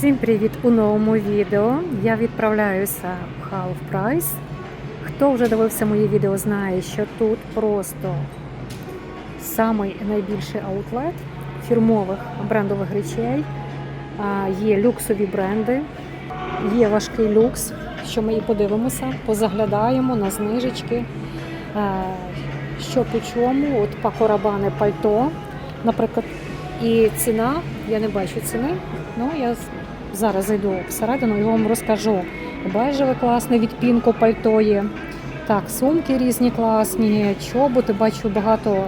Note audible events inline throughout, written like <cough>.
Всім привіт у новому відео. Я відправляюся в Half Price. Хто вже дивився моє відео, знає, що тут просто самий найбільший аутлет фірмових брендових речей. Є люксові бренди, є важкий люкс, що ми і подивимося, позаглядаємо на знижечки. Що по чому, от пакорабане пальто, наприклад, і ціна, я не бачу ціни, ну я зараз зайду всередину і вам розкажу. Бежеве класне від пінко пальто є. Так, сумки різні класні, чоботи, бачу багато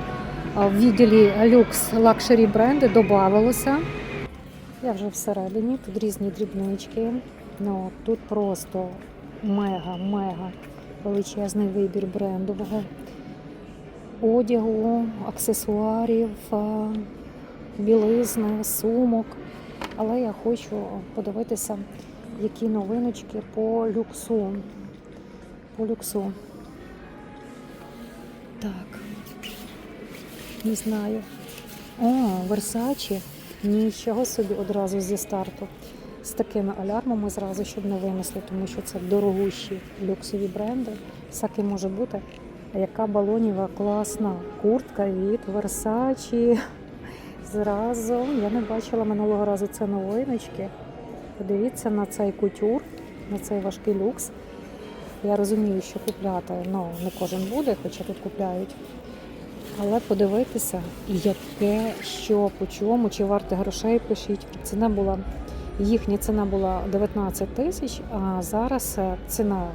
в відділі люкс лакшері бренди додавалося. Я вже всередині, тут різні дрібнички. Ну, тут просто мега-мега величезний вибір брендового одягу, аксесуарів, білизни, сумок. Але я хочу подивитися, які новиночки по люксу. По люксу. Так. Не знаю. О, Версачі. Нічого собі одразу зі старту. З такими алярмами зразу, щоб не винесли, тому що це дорогущі люксові бренди. Всяке може бути. Яка балоніва класна куртка від Versace. Зразу я не бачила минулого разу це новиночки. Подивіться на цей кутюр, на цей важкий люкс. Я розумію, що купляти ну, не кожен буде, хоча тут купляють. Але подивитися, яке, що, по чому, чи варте грошей пишіть. Ціна була, їхня ціна була 19 тисяч, а зараз е, ціна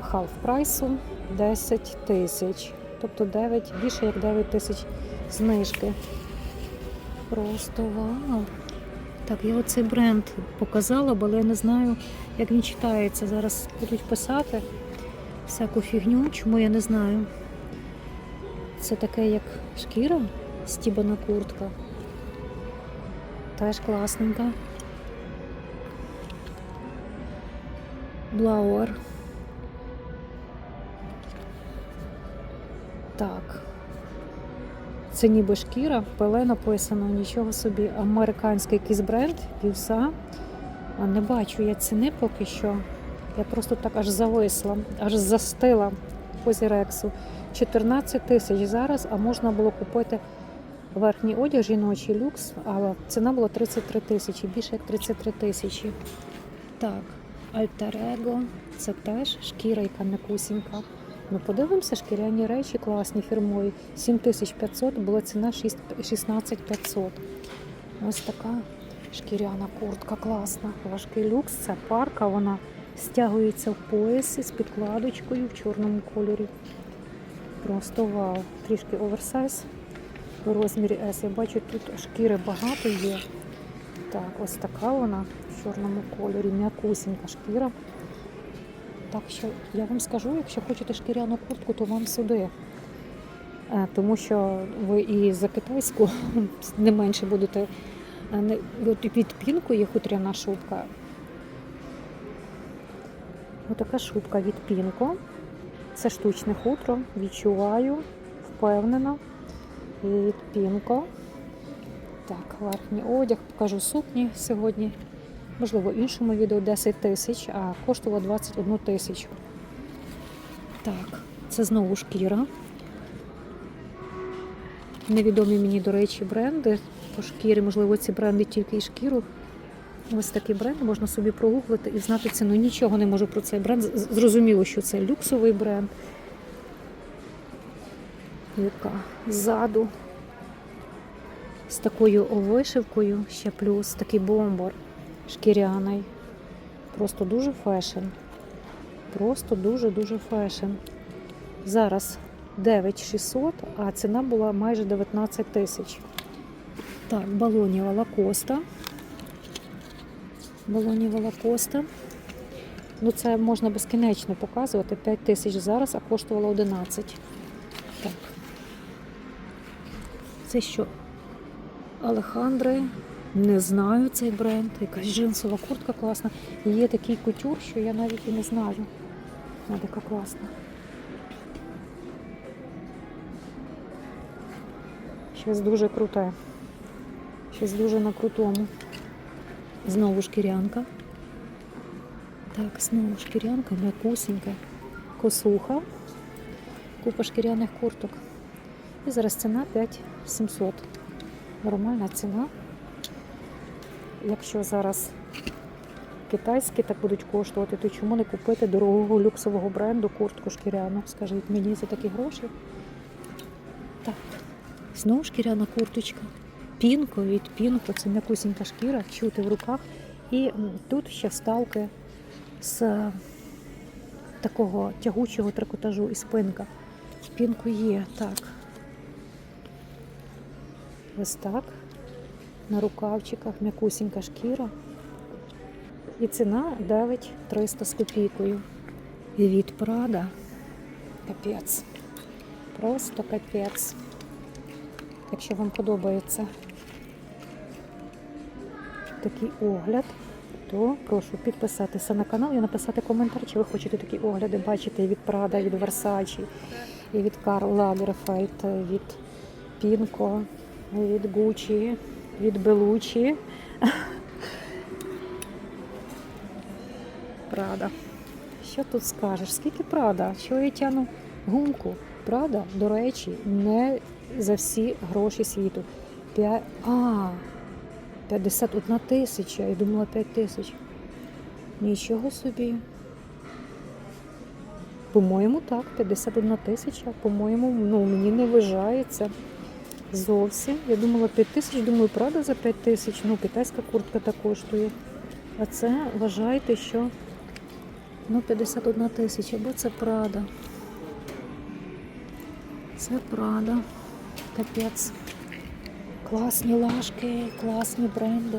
халф прайсу 10 тисяч. Тобто 9, більше як 9 тисяч знижки. Просто вау. Так, я оцей бренд показала, бо я не знаю, як він читається. Зараз будуть писати всяку фігню, чому я не знаю. Це таке, як шкіра, стібана куртка. Теж класненька. Блауер. Так. Це ніби шкіра, пеле написано, нічого собі. Американський якийсь бренд, півса. А не бачу я ціни поки що. Я просто так аж зависла, аж застила по зірексу. 14 тисяч зараз, а можна було купити верхній одяг жіночий люкс, а ціна була 33 тисячі, більше як 33 тисячі. Так, Альтерего, це теж шкіра, яка м'якусінька. Ну, подивимося, шкіряні речі класні, фірмові. 7500, була ціна 16500. Ось така шкіряна куртка класна. Важкий люкс, це парка, вона стягується в поясі з підкладочкою в чорному кольорі. Просто вау. Трішки оверсайз у розмірі S. Я бачу, тут шкіри багато є. Так, ось така вона в чорному кольорі, м'якусінька шкіра. Так що я вам скажу, якщо хочете шкіряну куртку, то вам сюди. Е, Тому що ви і за китайську <laughs> не менше будете. і під пінку є хутряна шубка. Отака шубка від пінко. Це штучне хутро. Відчуваю, впевнена. Від пінко. Так, верхній одяг, покажу сукні сьогодні. Можливо, іншому відео 10 тисяч, а коштувало 21 тисячу. Так, це знову шкіра. Невідомі мені, до речі, бренди по шкірі. Можливо, ці бренди тільки і шкіру. Ось такий бренд можна собі прогуглити і знати ціну. Нічого не можу про цей бренд. Зрозуміло, що це люксовий бренд. Яка ззаду з такою вишивкою, ще плюс такий бомбар шкіряний. Просто дуже фешн. Просто дуже-дуже фешн. Зараз 9600, а ціна була майже 19 тисяч. Так, балоніва лакоста. Балоніва лакоста. Ну, це можна безкінечно показувати. 5 тисяч зараз, а коштувало 11. Так. Це що? Алехандри. Не знаю цей бренд. Якась джинсова куртка класна. І є такий кутюр, що я навіть і не знаю. Вона така класна. Щось дуже круте. Щось дуже на крутому. Знову шкірянка. Так, знову шкірянка, м'якусенька, косуха, купа шкіряних курток. І зараз ціна 5700. Нормальна ціна. Якщо зараз китайські так будуть коштувати, то чому не купити дорогого люксового бренду куртку шкіряну? Скажіть мені за такі гроші. Так, знову шкіряна курточка. Пінко від пінко, це м'якусінька шкіра, чути в руках. І тут ще вставки з е, такого тягучого трикотажу і спинка. Пінку є, так. Ось так. На рукавчиках м'якусінька шкіра. І ціна 9300 з копійкою. І від Прада. Капець. Просто капець. Якщо вам подобається такий огляд, то прошу підписатися на канал і написати коментар, чи ви хочете такі огляди бачити і від Прада, від Versace, і від Карл Лагерфельд, від Пінко, від Гучі, від Белучі. Прада. Що тут скажеш? Скільки Прада? Що я тяну гумку? Прада, до речі, не за всі гроші світу. П'я... А, 51 тисяча. Я думала 5 тисяч. Нічого собі. По-моєму, так, 51 тисяча. По-моєму, ну, мені не вважається зовсім. Я думала 5 тисяч, думаю, правда за 5 тисяч. Ну, китайська куртка так коштує. А це вважайте, що ну, 51 тисяча, бо це Прада. Це Прада. Капець. Класні лашки, класні бренди.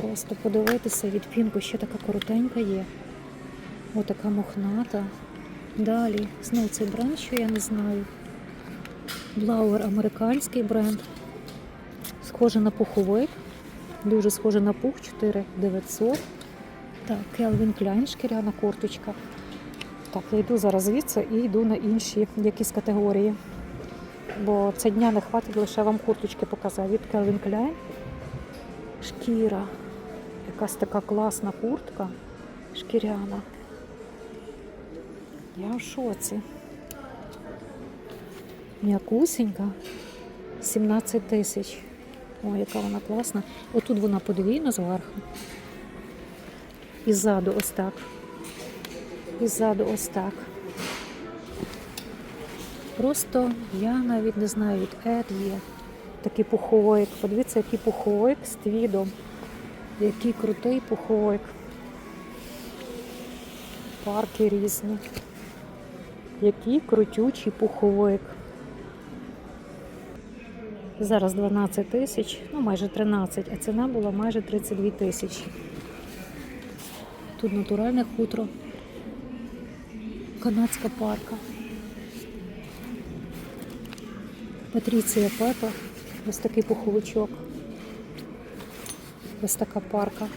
Просто подивитися від пінку ще така коротенька є. Отака мохната. Далі, знову цей бренд, що я не знаю. Блауер американський бренд. Схоже на пуховик. Дуже схоже на пух 4900. Так, Келвін Кляйн, шкіряна курточка. Так, я йду зараз звідси і йду на інші якісь категорії. Бо це дня не хватить лише вам курточки показати. Від Calvin Klein. Шкіра. Якась така класна куртка. Шкіряна. Я в шоці. М'якусенька. 17 тисяч. О, яка вона класна. Отут вона подвійна зверху. І ззаду ось так. І ззаду ось так. Просто я навіть не знаю, від Ед є такий пуховик. Подивіться, який пуховик з твідом. Який крутий пуховик. Парки різні. Який крутючий пуховик. Зараз 12 тисяч, ну майже 13, а ціна була майже 32 тисячі. Тут натуральне хутро. Канадська парка. Патріція Пепа. Ось такий пуховичок. Ось така парка.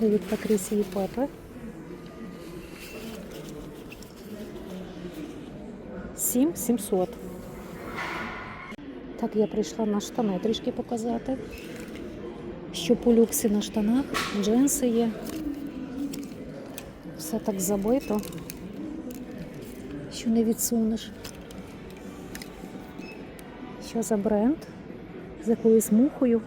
Від Патріції Пепи. Сім сімсот. Так, я прийшла на штани трішки показати. Що по люксі на штанах, джинси є. Все так забито, що не відсунеш. Що за бренд? З якоюсь мухою.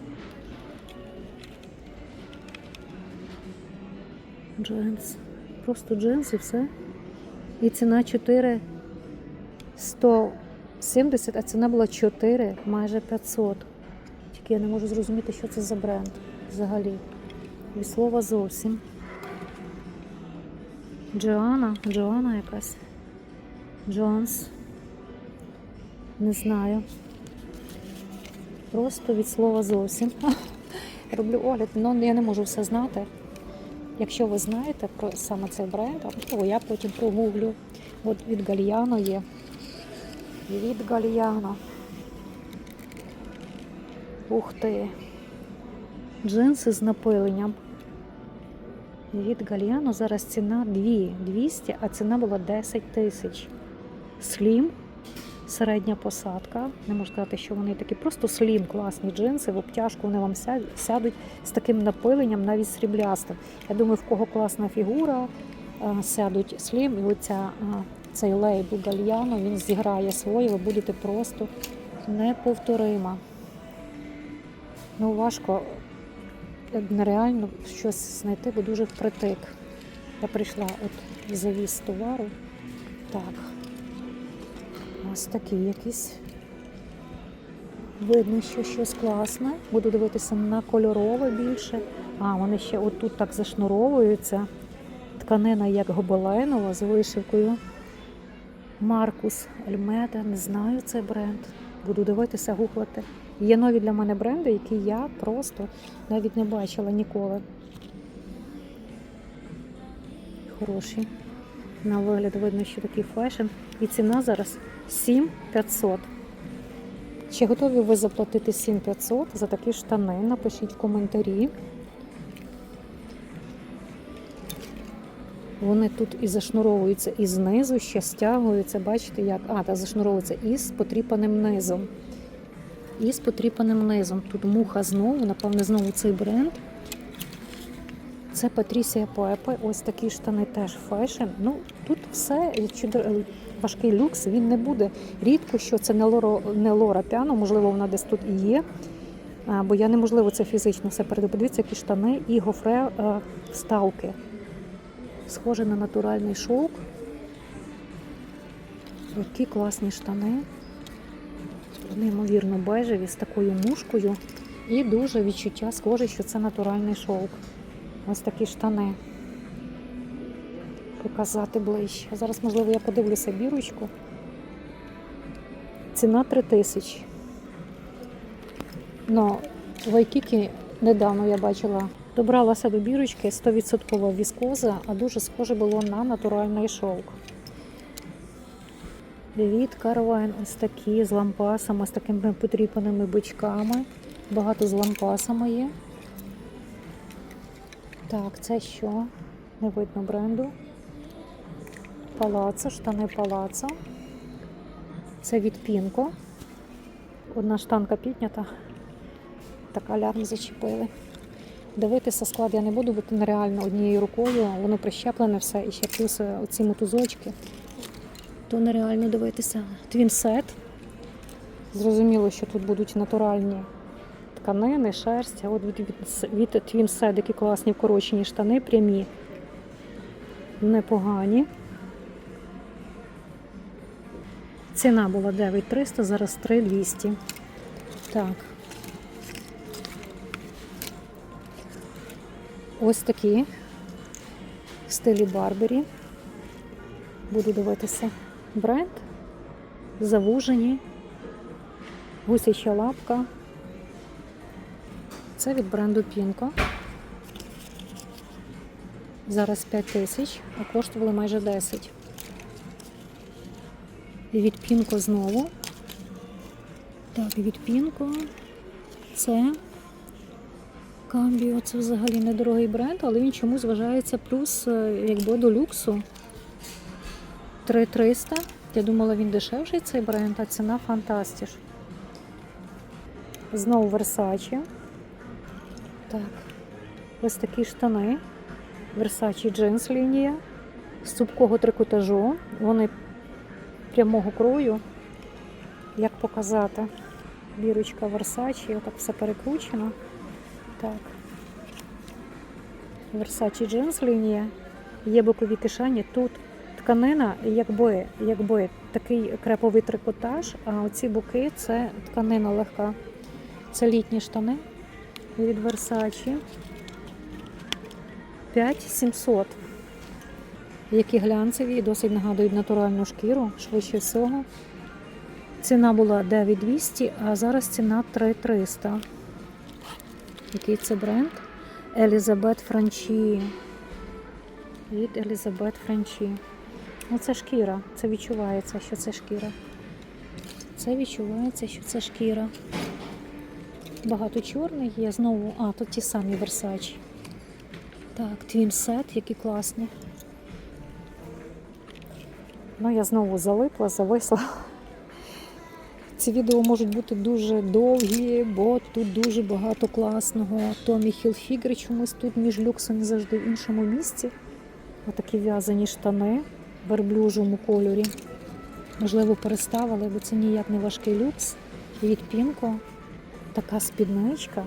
Джинс. Просто джинс і все. І ціна 4 170, а ціна була 4, майже 500. Тільки я не можу зрозуміти, що це за бренд взагалі. Від слова зовсім. Джоанна, Джоанна якась. Джонс. Не знаю. Просто від слова зовсім. <laughs> Роблю огляд, але я не можу все знати. Якщо ви знаєте про саме цей бренд, то я потім прогуглю. От від Гальяно є. Від Гальяно. Ух ти. Джинси з напиленням. Від Гальяно зараз ціна 2 200, а ціна була 10 тисяч. Слім середня посадка. Не можу сказати, що вони такі просто слім, класні джинси, в обтяжку вони вам сядуть з таким напиленням, навіть сріблястим. Я думаю, в кого класна фігура, е, сядуть слім, і оця, цей лейбл Гальяно, він зіграє своє, ви будете просто неповторима. Ну, важко е, нереально щось знайти, бо дуже впритик. Я прийшла от в завіс товару. Так. Ось такий якийсь. Видно, що щось класне. Буду дивитися на кольорове більше. А, вони ще отут так зашнуровуються. Тканина як гобеленова з вишивкою. Маркус Ельмеда, не знаю цей бренд. Буду дивитися, гуглити. Є нові для мене бренди, які я просто навіть не бачила ніколи. Хороші. На вигляд видно, що такий фешн. І ціна зараз 7500. Чи готові ви заплатити 7500 за такі штани? Напишіть в коментарі. Вони тут і зашнуровуються і знизу, ще стягуються. Бачите, як? А, та зашнуровуються і з потріпаним низом. І з потріпаним низом. Тут муха знову, напевне, знову цей бренд. Це Патрісія Пепе. Ось такі штани теж фешн. Ну, тут все чудо- важкий люкс, він не буде. Рідко, що це не Лора, не Лора Піано, можливо, вона десь тут і є. Бо я неможливо це фізично все передати. Подивіться, які штани і гофре е, вставки. Схоже на натуральний шовк. Які класні штани. Неймовірно бежеві з такою мушкою. І дуже відчуття схоже, що це натуральний шовк. Ось такі штани. Показати ближче. Зараз, можливо, я подивлюся бірочку. Ціна 3 тисячі. Ну, в недавно я бачила. Добралася до бірочки 100% віскоза, а дуже схоже було на натуральний шовк. Від Карвайн ось такі з лампасами, з такими потріпаними бичками. Багато з лампасами є. Так, це що? Не видно бренду. Палацо, штани палацо. Це від Пінко. Одна штанка піднята. Так алярм зачепили. Дивитися склад я не буду, бо нереально однією рукою. Воно прищеплене все і ще плюс е, оці мотузочки. То нереально дивитися. Твінсет. Зрозуміло, що тут будуть натуральні тканини, шерсть. А от від, від, від Twinset, які класні вкорочені штани, прямі, непогані. Ціна була 9300, зараз 3200. Так. Ось такі в стилі Барбері. Буду дивитися бренд. Завужені. Гусяча лапка. Це від бренду Пінко. Зараз 5 тисяч, а коштували майже 10. І від Пінко знову. Так, від Пінко. Це Камбіо. Це взагалі недорогий бренд, але він чомусь вважається плюс е, якби до люксу. 3300. Я думала, він дешевший цей бренд, а ціна фантастиш. Знову Versace. Так, ось такі штани. Versace джинс лінія з цупкого трикотажу. Вони прямого крою. Як показати? Бірочка Versace, отак все перекручено. Так. Versace джинс лінія. Є бокові кишені. Тут тканина, якби, якби такий креповий трикотаж, а оці боки це тканина легка. Це літні штани від Versace. 5700. Які глянцеві і досить нагадують натуральну шкіру, швидше всього. Ціна була 9200, а зараз ціна 3300. Який це бренд? Елізабет Франчі. Від Елізабет Франчі. Ну, це шкіра. Це відчувається, що це шкіра. Це відчувається, що це шкіра. Багато чорних є. Знову, а, тут ті самі Versace. Так, твінсет, які класні. Ну, я знову залипла, зависла. Ці відео можуть бути дуже довгі, бо тут дуже багато класного. Томі Хілфігер чомусь тут між люксом і завжди в іншому місці. Отакі в'язані штани в верблюжому кольорі. Можливо, переставили, бо це ніяк не важкий люкс. Від Пінко. Така спідничка.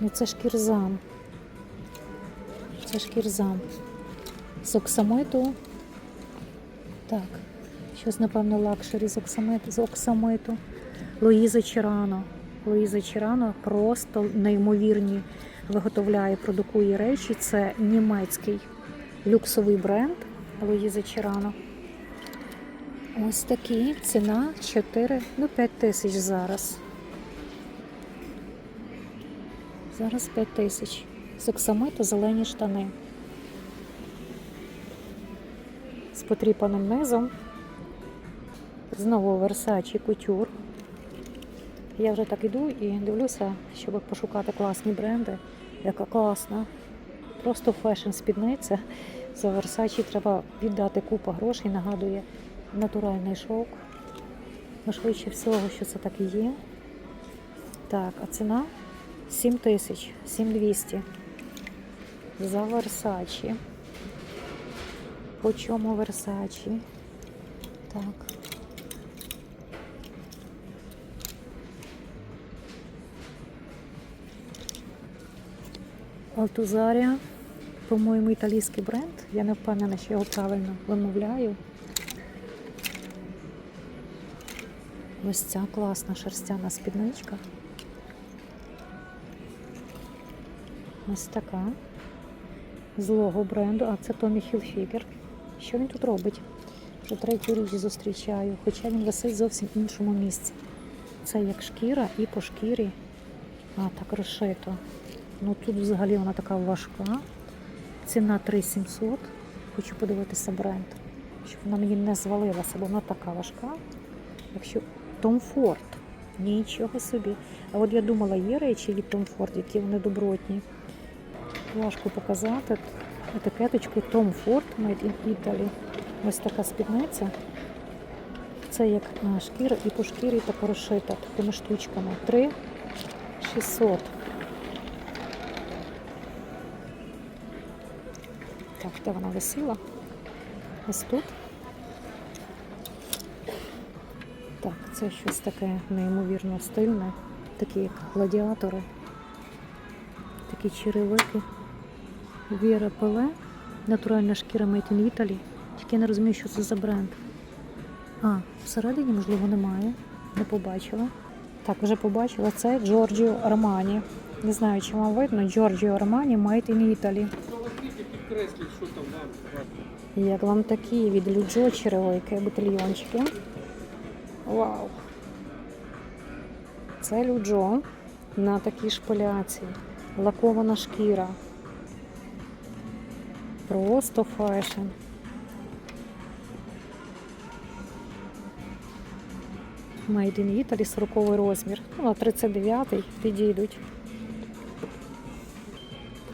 Ну це ж кірзам. Це ж кірзам. З оксамиту. Так. Щось, напевно, лакшері з оксамиту. З оксамиту. Луїза Чирано. Луїза Чирано просто неймовірні виготовляє, продукує речі. Це німецький люксовий бренд Луїза Чирано. Ось такі. Ціна 4, ну 5 тисяч зараз. Зараз 5 тисяч. З оксамиту зелені штани. З потріпаним низом. Знову Versace Couture. Я вже так іду і дивлюся, щоб пошукати класні бренди. Яка класна. Просто фешн спідниця. За Versace треба віддати купу грошей, нагадує натуральний шовк. Ну, швидше всього, що це так і є. Так, а ціна 7 тисяч, 7200 за Versace. По чому Versace? Так. Алтузарія, по-моєму, італійський бренд. Я не впевнена, що його правильно вимовляю. Ось ця класна шерстяна спідничка. Ось така. Злого бренду, а це Томі Хілфігер. Що він тут робить? Вже третю річ зустрічаю, хоча він висить зовсім в іншому місці. Це як шкіра і по шкірі. А, так розшито. Ну тут взагалі вона така важка. Ціна 3700. Хочу подивитися бренд, щоб вона мені не звалилася, бо вона така важка. Якщо Tom Ford. Нічого собі. А от я думала, є речі від Tom Ford, які вони добротні. Важко показати. Етикеточку Tom Ford Made in Italy. Ось така спідниця. Це як а, шкіра і по шкірі так розшита такими штучками. 3 600. Де вона висіла? Ось тут. Так, це щось таке неймовірно стильне. Такі як гладіатори. Такі черевики. Віра Пеле. Натуральна шкіра Made in Italy. Тільки я не розумію, що це за бренд. А, всередині, можливо, немає. Не побачила. Так, вже побачила. Це Giorgio Armani. Не знаю, чи вам видно. Giorgio Armani Made in Italy. Як вам такі від Люджо черевики, бутильйончики. Вау! Це Люджо на такій шпиляці. Лакована шкіра. Просто фешн. Made in Italy, 40 розмір. Ну, на 39-й підійдуть.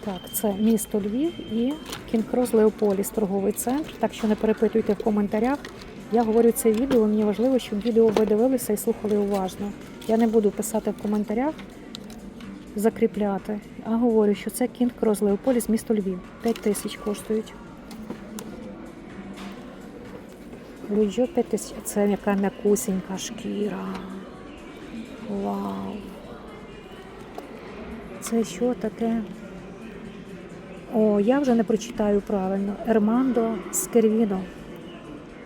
Так, це місто Львів і Кінг-Крос Леополіс, торговий центр. Так що не перепитуйте в коментарях. Я говорю це відео, мені важливо, щоб відео ви дивилися і слухали уважно. Я не буду писати в коментарях, закріпляти, а говорю, що це Кінг-Крос Леополіс, місто Львів. 5 тисяч коштують. Люджо 5 тисяч. Це яка м'якусінька шкіра. Вау. Це що таке? О, я вже не прочитаю правильно. Ермандо Скервіно.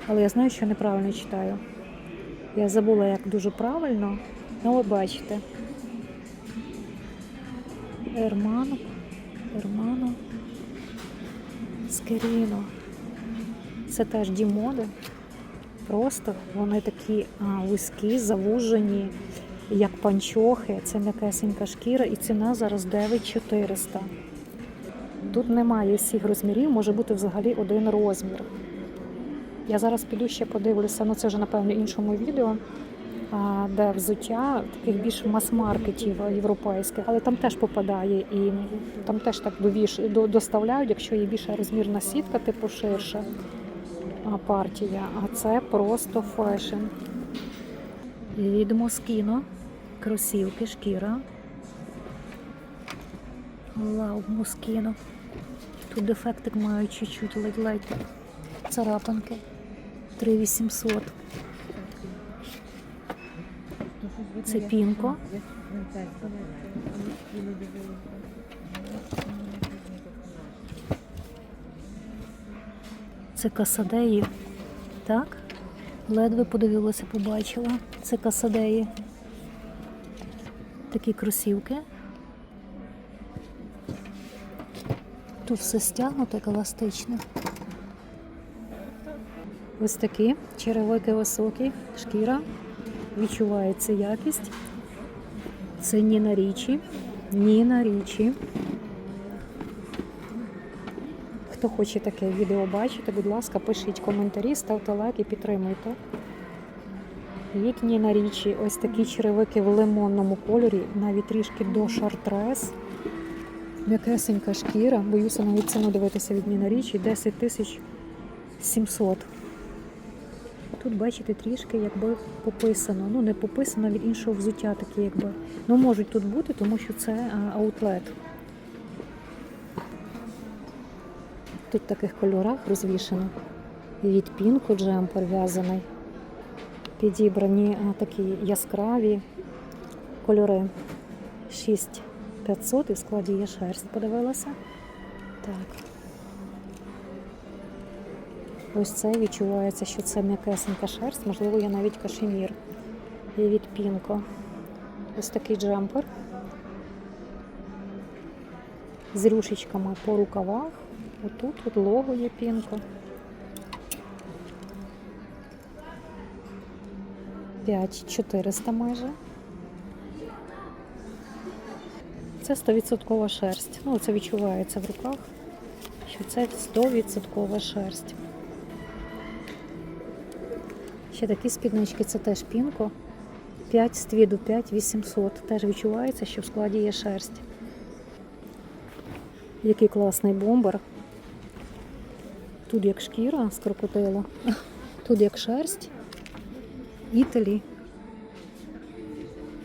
Але я знаю, що неправильно читаю. Я забула, як дуже правильно. Ну, ви бачите. Ермано. Ермано. Скеріно. Це теж дімоди. Просто вони такі а, вузькі, завужені, як панчохи. Це м'якесенька шкіра і ціна зараз 9400. Тут немає всіх розмірів, може бути взагалі один розмір. Я зараз піду ще подивлюся, ну це вже напевно іншому відео, де взуття таких більш мас-маркетів європейських, але там теж попадає і там теж так довіш, до- доставляють, якщо є більша розмірна сітка, типу ширша партія. А це просто фешн. Від Москіно. Кросівки, шкіра. Лав Москіно. Тут дефектик мають чуть-чуть ледь-ледь царапинки. 3800. Це пінко. Це касадеї. Так? Ледве подивилася, побачила. Це касадеї. Такі кросівки. Тут все стягнуто, як еластичне. Ось такі черевики високі, шкіра. Відчувається якість. Це Ніна Річі. Ніна Річі. Хто хоче таке відео бачити, будь ласка, пишіть коментарі, ставте лайк і підтримуйте. Від Ніна Річі ось такі черевики в лимонному кольорі, навіть трішки до шартрес. М'якесенька шкіра. Боюся навіть ціну дивитися від Ніна Річі 10 тисяч 700. Тут, бачите, трішки якби пописано. Ну, не пописано від іншого взуття такі, якби. Ну, можуть тут бути, тому що це аутлет. Тут в таких кольорах розвішено. Від пінку джемпер в'язаний. Підібрані а, такі яскраві кольори. 6500 і в складі є шерсть, подивилася. Так. Ось це відчувається, що це м'якесенька шерсть, можливо, є навіть кашемір. І від пінко. Ось такий джемпер. З рюшечками по рукавах. Отут от лого є пінко. 5400 майже. Це 100% шерсть. Ну, це відчувається в руках, що це 100% шерсть. Ще такі спіднички, це теж пінко. 5 з твіду, 5 800. Теж відчувається, що в складі є шерсть. Який класний бомбер. Тут як шкіра з крокодила, <laughs> тут як шерсть. Італі.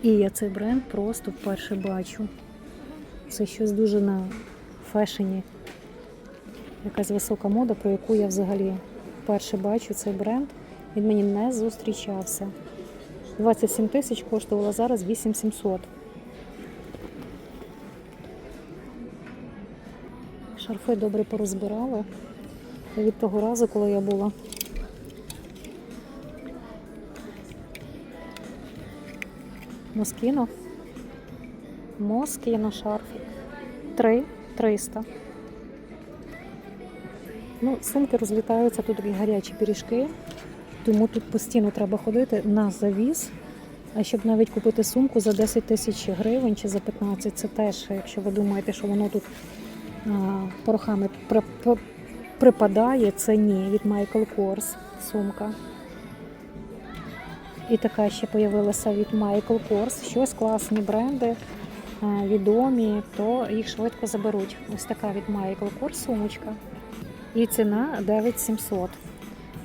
І я цей бренд просто вперше бачу. Це щось дуже на фешені. Якась висока мода, про яку я взагалі вперше бачу цей бренд. Він мені не зустрічався. 27 тисяч коштувала зараз 8700. Шарфи добре порозбирали від того разу, коли я була. Москіно. Москіно шарфик. 3 300. Ну, сумки розлітаються, тут такі гарячі пиріжки, тому тут постійно треба ходити на завіз. А щоб навіть купити сумку за 10 тисяч гривень чи за 15, це теж, якщо ви думаєте, що воно тут а, порохами при, при, припадає, це ні. Від Michael Kors сумка. І така ще з'явилася від Michael Kors. Щось класні бренди, відомі, то їх швидко заберуть. Ось така від Michael Kors сумочка. І ціна 9700.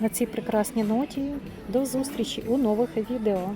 На цій прекрасній ноті до зустрічі у нових відео.